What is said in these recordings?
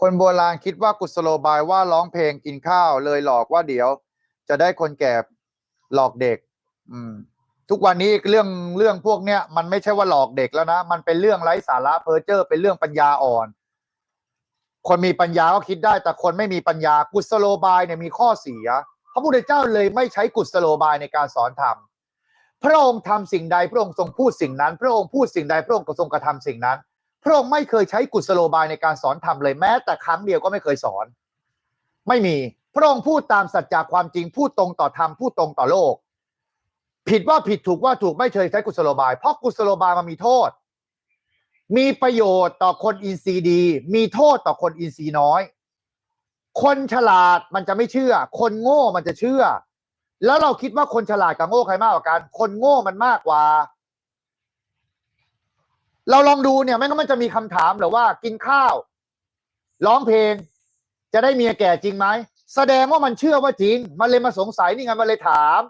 คนโบราณคิดว่ากุศโลบายว่าร้องเพลงกินข้าวเลยหลอกว่าเดี๋ยว จะได้คนแก่หลอกเด็ก อืม ทุกวันนี้เรื่องเรื่องพวกเนี้ยมันไม่ใช่ว่าหลอกเด็กแล้วนะมันเป็นเรื่องไร้สาระเพ้อเจ้อเป็นเรื่องปัญญาอ่อน คนมีปัญญาก็คิดได้ แต่คนไม่มีปัญญากุศโลบายเนี่ยมีข้อเสียพระพุทธเจ้าเลยไม่ใช้กุศโลบายในการสอนธรรมพระองค์ทำสิ่งใดพระองค์ทรงพูดสิ่งนั้น พระองค์พูดสิ่งใดพระองค์ก็ทรงกระทำสิ่งนั้น พระองค์ไม่เคยใช้กุศโลบายในการสอนธรรมเลยแม้แต่ครั้งเดียวก็ไม่เคยสอน ไม่มี พระองค์พูดตามสัจจะความจริงพูดตรงต่อธรรมพูดตรงต่อโลก ผิดว่าผิดถูกว่าถูกไม่เคยใช้กุศโลบาย เพราะกุศโลบายมันมีโทษ มีประโยชน์ต่อคนอินทรีย์ดี มีโทษต่อคนอินทรีย์น้อย คนฉลาดมันจะไม่เชื่อ คนโง่มันจะเชื่อ แล้วเราคิดว่าคนฉลาดกับโง่ใครมากกว่ากัน คนโง่มันมากกว่า เราลองดูเนี่ยไม่งั้นมันจะมีคำถามหรือว่ากินข้าว ร้องเพลง จะได้เมียแก่จริงไหมแสดงว่ามันเชื่อว่าจริง มันเลยมาสงสัยนี่ไงมันเลยถาม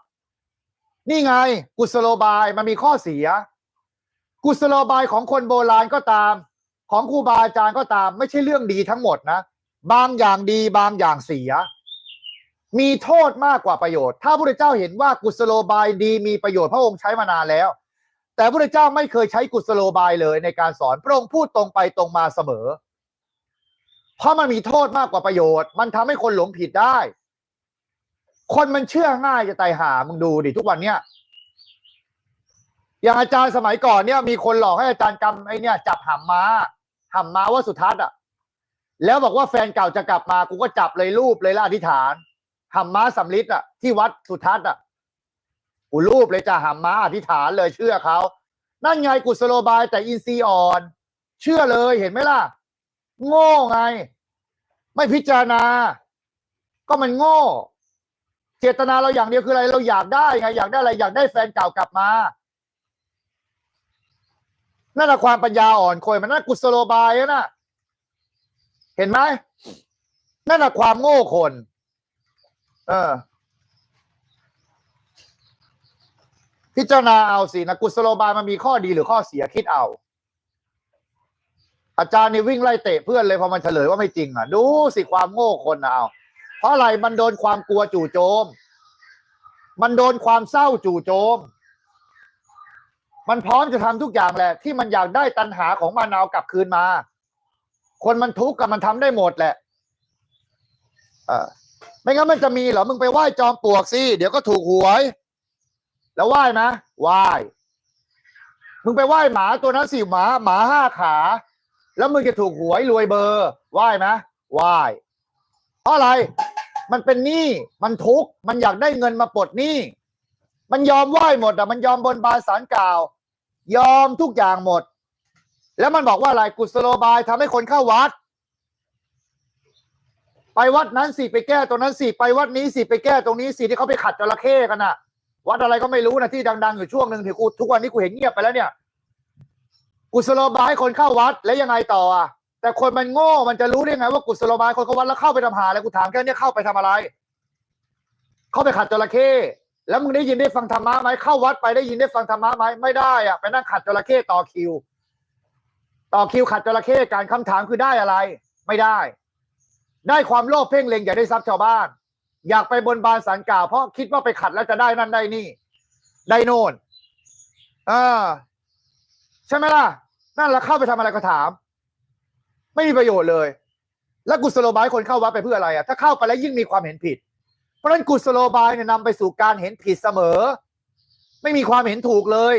นี่ไง กุศโลบายมันมีข้อเสีย กุศโลบายของคนโบราณก็ตาม ของครูบาอาจารย์ก็ตาม ไม่ใช่เรื่องดีทั้งหมดนะ บางอย่างดีบางอย่างเสีย มีโทษมากกว่าประโยชน์ ถ้าพระพุทธเจ้าเห็นว่ากุศโลบายดีมีประโยชน์พระองค์ใช้มานานแล้ว แต่พระเจ้าไม่เคยใช้กุศโลบายเลยในการสอนพระองค์พูดตรงไปตรงมาเสมอ เพราะมันมีโทษมากกว่าประโยชน์ มันทำให้คนหลงผิดได้ คนมันเชื่อง่ายจะตายหามึงดูดิทุกวันเนี้ยอย่างอาจารย์สมัยก่อนเนี่ย มีคนหลอกให้อาจารย์กำไอเนี่ย จับหำม้าหำม้าว่าสุทัศน์อะ แล้วบอกว่าแฟนเก่าจะกลับมากูก็จับเลยรูปเลยละอธิษฐานหำม้าสำลิดอะ ที่วัดสุทัศน์อะ กูรูปเลยจ้ะหำม้าอธิษฐานเลยเชื่อเขา นั่นไงกุศโลบายแต่อินทรีย์อ่อน เชื่อเลยเห็นไหมล่ะ โง่ไง ไม่พิจารณา ก็มันโง่ เจตนาเราอย่างเดียวคืออะไร เราอยากได้ไง อยากได้อะไรอยากได้แฟนเก่ากลับมานั่นแหละความปัญญาอ่อนคอยมันนั่นกุศโลบายนะเห็นไหมนั่นแหละความโง่คน เออ พิจารณาเอาสินะกุศโลบายมันมีข้อดีหรือข้อเสียคิดเอา อาจารย์นี่วิ่งไล่เตะเพื่อนเลยพอมันเฉลยว่าไม่จริงอะ ดูสิความโง่คนนะเอาเพราะอะไรมันโดนความกลัวจู่โจม มันโดนความเศร้าจู่โจม มันพร้อมจะทำทุกอย่างแหละ ที่มันอยากได้ตัณหาของมันเอากลับคืนมา คนมันทุกข์กับมันทำได้หมดแหละเออไม่งั้นมันจะมีเหรอมึงไปไหว้จอมปลวกสิเดี๋ยวก็ถูกหวย แล้วไหว้ไหมไหว้มึงไปไหว้หมาตัวนั้นสิหมาหมาห้าขา แล้วมึงจะถูกหวยรวยเบอร์ไหว้ไหมไหว้เพราะอะไรมันเป็นหนี้มันทุกข์มันอยากได้เงินมาปลดหนี้มันยอมไหว้หมดอะมันยอมบนบานสารกล่าว ยอมทุกอย่างหมด แล้วมันบอกว่าอะไรกุศโลบายทำให้คนเข้าวัด ไปวัดนั้นสิไปแก้ตรงนั้นสิไปวัดนี้สิไปแก้ตรงนี้สิที่เขาไปขัดจระเข้กันน่ะ วัดอะไรก็ไม่รู้นะที่ดัง ๆ อยู่ช่วงหนึ่งที่กูทุกวันนี้กูเห็นเงียบไปแล้วเนี่ยกุศโลบายให้คนเข้าวัดแล้วยังไงต่ออะแต่คนมันโง่มันจะรู้ได้ไงว่ากุศโลบายคนเข้าวัดแล้วเข้าไปทำหาอะไรกูถามแค่นี้เข้าไปทำอะไร เข้าไปขัดจระเข้แล้วมึงได้ยินได้ฟังธรรมะไหมเข้าวัดไปได้ยินได้ฟังธรรมะไหมไม่ได้อะไปนั่งขัดจระเข้ต่อคิว ต่อคิวขัดจระเข้การคำถามคือได้อะไร ไม่ได้ ได้ความโลภเพ่งเล็งอยากได้ทรัพย์ชาวบ้าน อยากไปบนบานสารกล่าวเพราะคิดว่าไปขัดแล้วจะได้นั่นได้นี่ ได้โน่นอ่าใช่ไหมล่ะ นั่นแล้วเข้าไปทำอะไรก็ถาม ไม่มีประโยชน์เลย แล้วกุศโลบายคนเข้าวัดไปเพื่ออะไรอะถ้าเข้าไปแล้วยิ่งมีความเห็นผิด เพราะฉะนั้นกุศโลบายเนี่ยนำไปสู่การเห็นผิดเสมอ ไม่มีความเห็นถูกเลย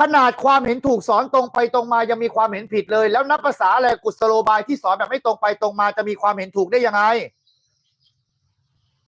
ขนาดความเห็นถูกสอนตรงไปตรงมายังมีความเห็นผิดเลย แล้วนับภาษาอะไรกุศโลบายที่สอนแบบไม่ตรงไปตรงมาจะมีความเห็นถูกได้ยังไง